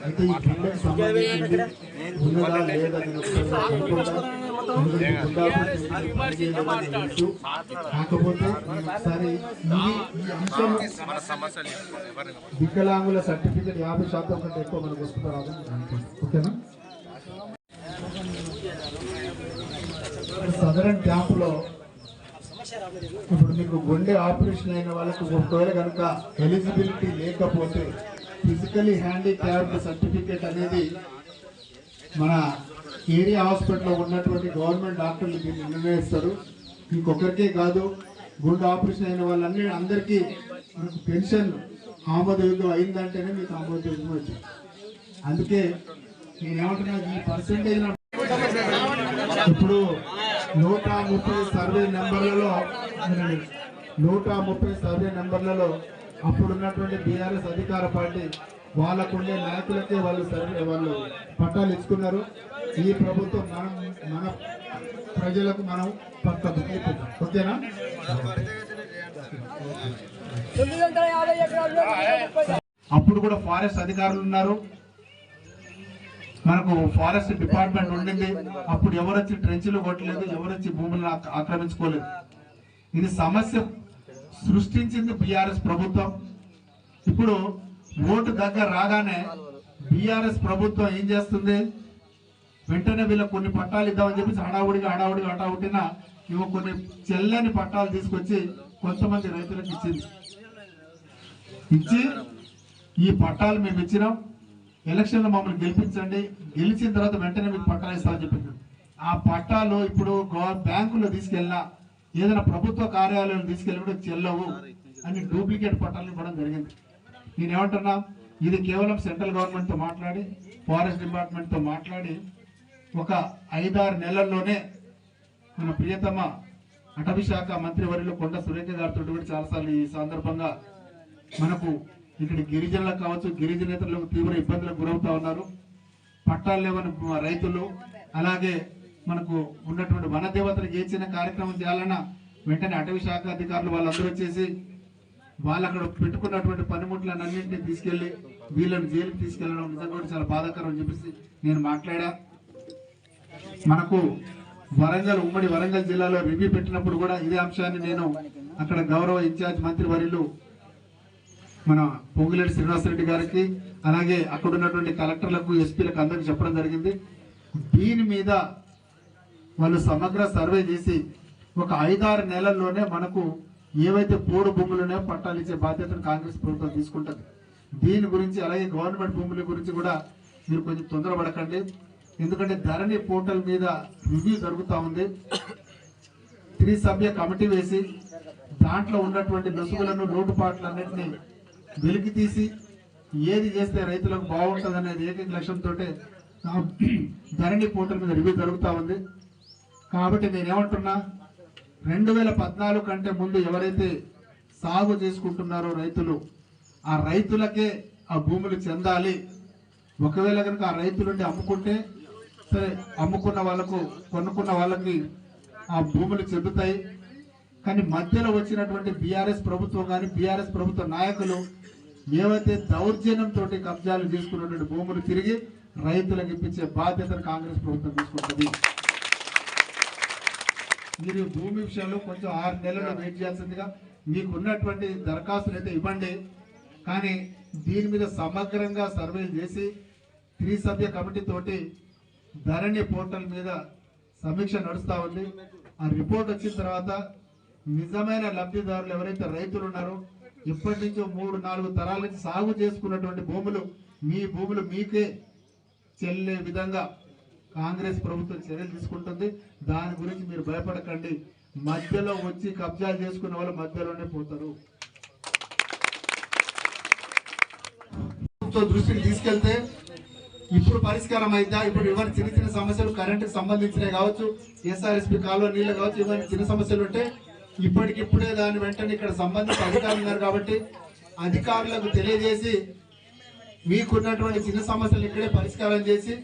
అయితే ఈ సంబంధించింది ఉన్నదా లేదా కాకపోతే ఒకసారి వికలాంగుల సర్టిఫికెట్ యాభై శాతం కంటే ఎక్కువ మనకు వస్తుందా ఓకేనా? సదరన్ క్యాంపులో ఇప్పుడు మీకు గుండె ఆపరేషన్ అయిన వాళ్ళకు ఒకవేళ కనుక ఎలిజిబిలిటీ లేకపోతే ఫిజికలీ హ్యాండిక్యాప్డ్ సర్టిఫికేట్ అనేది మన ఏరియా హాస్పిటల్లో ఉన్నటువంటి గవర్నమెంట్ డాక్టర్లు దీన్ని నిర్ణయిస్తారు. ఇంకొకరికే కాదు గుండె ఆపరేషన్ అయిన వాళ్ళన్నీ అందరికీ మనకు పెన్షన్ ఆమోదయోగ్యం అయిందంటేనే మీకు ఆమోదయోగ్యం వచ్చింది అందుకే నేనేమంటున్నా ఈ పర్సంటేజ్ ఇప్పుడు నూట ముప్పై సర్వే నెంబర్లలో నూట ముప్పై సర్వే నెంబర్లలో అప్పుడున్నటువంటి బీఆర్ఎస్ అధికార పార్టీ వాళ్ళకుండే నాయకులకే వాళ్ళు సర్వే వాళ్ళు పట్టాలు ఇచ్చుకున్నారు. ఈ ప్రభుత్వం మనం మన ప్రజలకు మనం పక్క ఓకేనా? అప్పుడు కూడా ఫారెస్ట్ అధికారులు ఉన్నారు. మనకు ఫారెస్ట్ డిపార్ట్మెంట్ ఉండింది. అప్పుడు ఎవరొచ్చి ట్రెంచ్లు కొట్టలేదు ఎవరొచ్చి భూములను ఆక్రమించుకోలేదు. ఇది సమస్య. సృష్టించింది బీఆర్ఎస్ ప్రభుత్వం. ఇప్పుడు ఓటు దగ్గర రాగానే బీఆర్ఎస్ ప్రభుత్వం ఏం చేస్తుంది? వెంటనే వీళ్ళకి కొన్ని పట్టాలు ఇద్దామని చెప్పేసి హడావుడిగా హడావుడిగా హడావుడిన ఇవ్వ కొన్ని చెల్లని పట్టాలు తీసుకొచ్చి కొంతమంది రైతులకు ఇచ్చింది. ఇచ్చి ఈ పట్టాలు మేము ఇచ్చినాం. ఎలక్షన్లో మమ్మల్ని గెలిపించండి. గెలిచిన తర్వాత వెంటనే మీకు పట్టాలు ఇస్తామని చెప్పింది ఆ పట్టాలు ఇప్పుడు గవ- బ్యాంకులో తీసుకెళ్ళినా ఏదైనా ప్రభుత్వ కార్యాలయం తీసుకెళ్ళి కూడా చెల్లవు అని డూప్లికేట్ పట్టాలు ఇవ్వడం జరిగింది. నేనేమంటున్నా ఇది కేవలం సెంట్రల్ గవర్నమెంట్తో మాట్లాడి ఫారెస్ట్ డిపార్ట్మెంట్తో మాట్లాడి ఒక ఐదారు నెలల్లోనే మన ప్రియతమ అటవీ శాఖ మంత్రి వర్యులు కొండ సురేఖ గారితో కూడా చాలాసార్లు ఈ సందర్భంగా మనకు ఇక్కడ గిరిజనులకు కావచ్చు గిరిజనేతలకు తీవ్ర ఇబ్బందులకు గురవుతా ఉన్నారు. పట్టాలు లేవని రైతులు అలాగే మనకు ఉన్నటువంటి వన దేవతలు ఏ చిన్న కార్యక్రమం చేయాలన్నా వెంటనే అటవీ శాఖ అధికారులు వాళ్ళందరూ వచ్చేసి వాళ్ళు అక్కడ పెట్టుకున్నటువంటి పనిముట్లను అన్నింటినీ తీసుకెళ్ళి వీళ్ళని జైలుకి తీసుకెళ్ళడం నిజంగా చాలా బాధాకరం అని చెప్పేసి నేను మాట్లాడా. మనకు వరంగల్ ఉమ్మడి వరంగల్ జిల్లాలో రివ్యూ పెట్టినప్పుడు కూడా ఇదే అంశాన్ని నేను అక్కడ గౌరవ ఇన్ఛార్జ్ మంత్రి వర్యులు మన పొంగులేటి శ్రీనివాసరెడ్డి గారికి అలాగే అక్కడ ఉన్నటువంటి కలెక్టర్లకు ఎస్పీలకు అందరికి చెప్పడం జరిగింది. దీని మీద వాళ్ళు సమగ్ర సర్వే చేసి ఒక ఐదారు నెలల్లోనే మనకు ఏవైతే పోడు భూములు పట్టాలు ఇచ్చే బాధ్యతను కాంగ్రెస్ ప్రభుత్వం తీసుకుంటుంది. దీని గురించి అలాగే గవర్నమెంట్ భూముల గురించి కూడా మీరు కొంచెం తొందరపడకండి. ఎందుకంటే ధరణి పోర్టల్ మీద రివ్యూ జరుగుతూ ఉంది. త్రిసభ్య కమిటీ వేసి దాంట్లో ఉన్నటువంటి లొసుగులను లోటుపాట్లన్నింటినీ వెలికి తీసి ఏది చేస్తే రైతులకు బాగుంటుంది అనేది ఏకైక లక్ష్యంతో ధరణి పోర్టల్ మీద రివ్యూ జరుగుతూ ఉంది. కాబట్టి నేనేమంటున్నా రెండు వేల పద్నాలుగు కంటే ముందు ఎవరైతే సాగు చేసుకుంటున్నారో రైతులు ఆ రైతులకే ఆ భూములు చెందాలి. ఒకవేళ కనుక ఆ రైతులుండి అమ్ముకుంటే సరే అమ్ముకున్న వాళ్ళకు కొనుక్కున్న వాళ్ళకి ఆ భూములు చెందుతాయి. కానీ మధ్యలో వచ్చినటువంటి బీఆర్ఎస్ ప్రభుత్వం కానీ బీఆర్ఎస్ ప్రభుత్వ నాయకులు ఏవైతే దౌర్జన్యంతో కబ్జాలు తీసుకున్నటువంటి భూములు తిరిగి రైతులకు ఇప్పించే బాధ్యతను కాంగ్రెస్ ప్రభుత్వం తీసుకుంటుంది. మీరు భూమి విషయంలో కొంచెం ఆరు నెలలు వెయిట్ చేయాల్సిందిగా మీకు ఉన్నటువంటి దరఖాస్తులు అయితే ఇవ్వండి. కానీ దీని మీద సమగ్రంగా సర్వేలు చేసి త్రిసభ్య కమిటీ తోటి ధరణి పోర్టల్ మీద సమీక్ష నడుస్తూ ఉంది. ఆ రిపోర్ట్ వచ్చిన తర్వాత నిజమైన లబ్ధిదారులు ఎవరైతే రైతులు ఉన్నారో ఇప్పటి నుంచో మూడు నాలుగు తరాల నుంచి సాగు చేసుకున్నటువంటి భూములు మీ భూములు మీకే చెల్లే విధంగా కాంగ్రెస్ ప్రభుత్వం చర్యలు తీసుకుంటుంది. దాని గురించి మీరు భయపడకండి. మధ్యలో వచ్చి కబ్జాలు చేసుకున్న వాళ్ళు మధ్యలోనే పోతారు. దృష్టికి తీసుకెళ్తే ఇప్పుడు పరిష్కారం అయితే ఇప్పుడు ఇవన్నీ చిన్న చిన్న సమస్యలు కరెంటుకి సంబంధించినవి కావచ్చు ఎస్ఆర్ఎస్పి కాలువ నీళ్ళు కావచ్చు ఇవన్నీ చిన్న సమస్యలు ఉంటే ఇప్పటికిప్పుడే దాని వెంటనే ఇక్కడ సంబంధిత అధికారులు ఉన్నారు కాబట్టి అధికారులకు తెలియజేసి మీకున్నటువంటి చిన్న సమస్యలు ఇక్కడే పరిష్కారం చేసి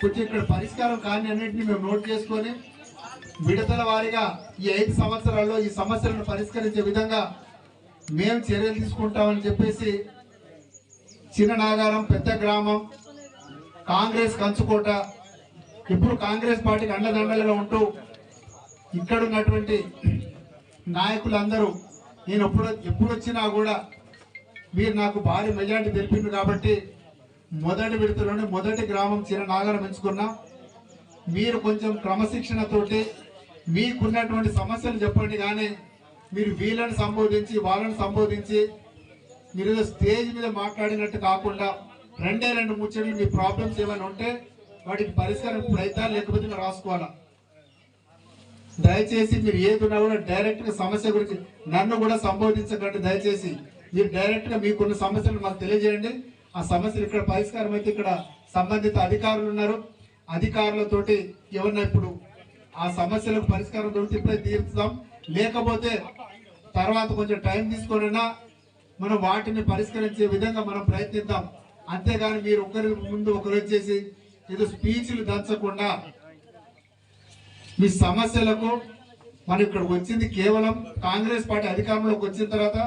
కొంచెం ఇక్కడ పరిష్కారం కాని అన్నింటినీ మేము నోట్ చేసుకొని విడతల వారీగా ఈ ఐదు సంవత్సరాల్లో ఈ సమస్యలను పరిష్కరించే విధంగా మేము చర్యలు తీసుకుంటామని చెప్పేసి చిన్న నాగారం పెద్ద గ్రామం కాంగ్రెస్ కంచుకోట ఇప్పుడు కాంగ్రెస్ పార్టీకి అండదండలుగా ఉంటూ ఇక్కడ ఉన్నటువంటి నాయకులందరూ నేను ఎప్పుడు ఎప్పుడు వచ్చినా కూడా మీరు నాకు భారీ మెజార్టీ తెలిపింది కాబట్టి మొదటి విడతలోనే మొదటి గ్రామం చిన్న నాగరం ఎంచుకున్నా. మీరు కొంచెం క్రమశిక్షణతోటి మీకున్నటువంటి సమస్యలు చెప్పండి కానీ మీరు వీళ్ళని సంబోధించి వాళ్ళని సంబోధించి మీరు స్టేజ్ మీద మాట్లాడినట్టు కాకుండా రెండే రెండు ముచ్చట్లు మీ ప్రాబ్లమ్స్ ఏమైనా ఉంటే వాటికి పరిష్కారం ఇప్పుడు లేకపోతే మీరు రాసుకోవాలా? దయచేసి మీరు ఏది ఉన్నా కూడా డైరెక్ట్గా సమస్య గురించి నన్ను కూడా సంబోధించకండి. దయచేసి మీరు డైరెక్ట్గా మీకున్న సమస్యలు మాకు తెలియజేయండి. ఆ సమస్యలు ఇక్కడ పరిష్కారం అయితే ఇక్కడ సంబంధిత అధికారులు ఉన్నారు. అధికారులతోటి ఎవరిన ఇప్పుడు ఆ సమస్యలకు పరిష్కారం దొరికితే ఇప్పుడే తీర్చుదాం. లేకపోతే తర్వాత కొంచెం టైం తీసుకొనైనా మనం వాటిని పరిష్కరించే విధంగా మనం ప్రయత్నిద్దాం. అంతేగాని మీరు ఒకరి ముందు ఒకరు వచ్చేసి ఏదో స్పీచ్లు దంచకుండా మీ సమస్యలకు మనం ఇక్కడ వచ్చింది కేవలం కాంగ్రెస్ పార్టీ అధికారంలోకి వచ్చిన తర్వాత